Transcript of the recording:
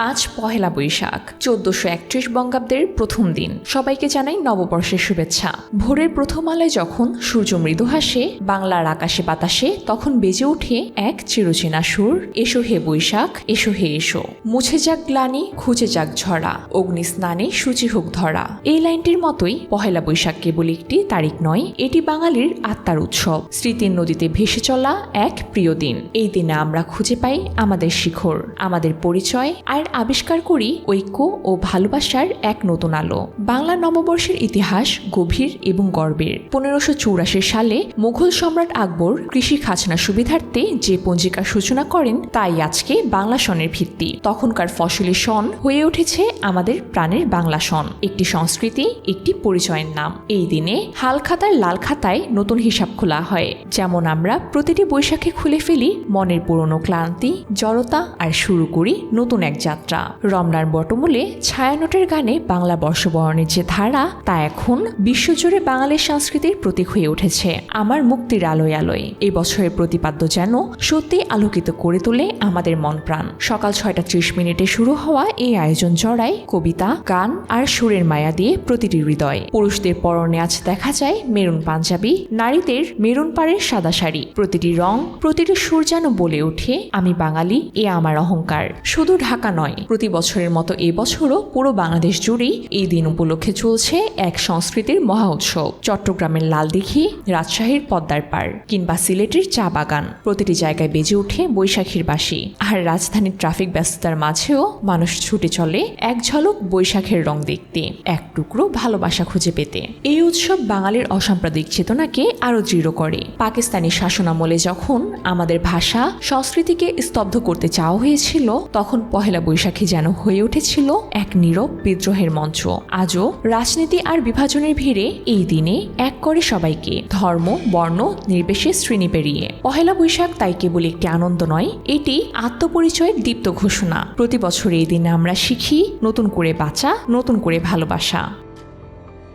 আজ পহেলা বৈশাখ, চোদ্দশো একত্রিশ বঙ্গাব্দের প্রথম দিন। সবাইকে জানাই নববর্ষের শুভেচ্ছা। ভোরের প্রথম আলোয় যখন সূর্য মৃদু হাসে, বাংলার আকাশে বাতাসে, তখন বেজে ওঠে এক চিরচেনা সুর। এসো হে বৈশাখ, এসো হে এসো। মুছে যাক গ্লানি, খুঁজে যাক ঝরা। অগ্নি স্নানে সূচি হোক ধরা। এই লাইনটির মতোই পহেলা বৈশাখ কেবল একটি তারিখ নয়, এটি বাঙালির আত্মার উৎসব। স্মৃতির নদীতে ভেসে চলা এক প্রিয় দিন। এই দিনে আমরা খুঁজে পাই আমাদের শিখর, আমাদের পরিচয় আর আবিষ্কার করি ঐক্য ও ভালোবাসার এক নতুন আলো। বাংলা নববর্ষের ইতিহাস গভীর এবং গর্বের। পনেরোশো চৌরাশি সালে মুঘল সম্রাট আকবর কৃষি খাজনা সুবিধার্থে যে পঞ্জিকার সূচনা করেন, তাই আজকে বাংলা সনের ভিত্তি। তখনকার ফসলি সন হয়ে উঠেছে আমাদের প্রাণের বাংলা সন। একটি সংস্কৃতি, একটি পরিচয়ের নাম। এই দিনে হাল খাতার লাল খাতায় নতুন হিসাব খোলা হয়। যেমন আমরা প্রতিটি বৈশাখে খুলে ফেলি মনের পুরনো ক্লান্তি, জড়তা, আর শুরু করি নতুন এক যাত্রা রমনার বটমূলে ছায়ানটের গানে বাংলা বর্ষবরণের যে ধারা, তা এখন বিশ্বজুড়ে বাঙালির সংস্কৃতির প্রতীক হয়ে উঠেছে। আমার মুক্তির আলোয় আলোয়। এই বছরের প্রতিপাদ্য যেন সত্যি আলোকিত করে তোলে আমাদের মন প্রাণ সকাল ছয়টা ত্রিশ মিনিটে শুরু হওয়া এই আয়োজন জড়ায় কবিতা, গান আর সুরের মায়া দিয়ে প্রতিটি হৃদয়। পুরুষদের পরনে আজ দেখা যায় মেরুন পাঞ্জাবি, নারীদের মেরুন পাড়ের সাদা শাড়ি। প্রতিটি রং, প্রতিটি সুর যেন বলে ওঠে, আমি বাঙালি, এ আমার অহংকার। শুধু ঢাকা নয়। প্রতি বছরের মতো এবছরও পুরো বাংলাদেশ জুড়েই এই দিন উপলক্ষে চলছে এক সংস্কৃতির মহা উৎসব। চট্টগ্রামের লালদিঘি, রাজশাহীর পদ্মার পাড় কিংবা সিলেটের চা বাগান। প্রতিটি জায়গায় বেজে ওঠে বৈশাখীর বাসি আর রাজধানীর ট্রাফিক ব্যস্ততার মাঝেও মানুষ ছুটে চলে এক ঝলক বৈশাখের রং দেখতে, এক টুকরো ভালোবাসা খুঁজে পেতে। এই উৎসব বাঙালির অসাম্প্রদায়িক চেতনাকে আরও দৃঢ় করে। পাকিস্তানি শাসনামলে যখন আমাদের ভাষা, সংস্কৃতিকে স্তব্ধ করতে চাওয়া হয়েছিল, তখন পহেলা বৈশাখী যেন হয়ে উঠেছিল এক নীরব বিদ্রোহের মঞ্চ। আজও রাজনীতি আর বিভাজনের ভিড়ে এই দিনে এক করে সবাইকে ধর্ম, বর্ণ নির্বেশে শ্রেণি পেরিয়ে। পহেলা বৈশাখ তাই কেবল একটি আনন্দ নয়, এটি আত্মপরিচয়ের দীপ্ত ঘোষণা। প্রতি বছর এই দিনে আমরা শিখি নতুন করে বাঁচা, নতুন করে ভালোবাসা।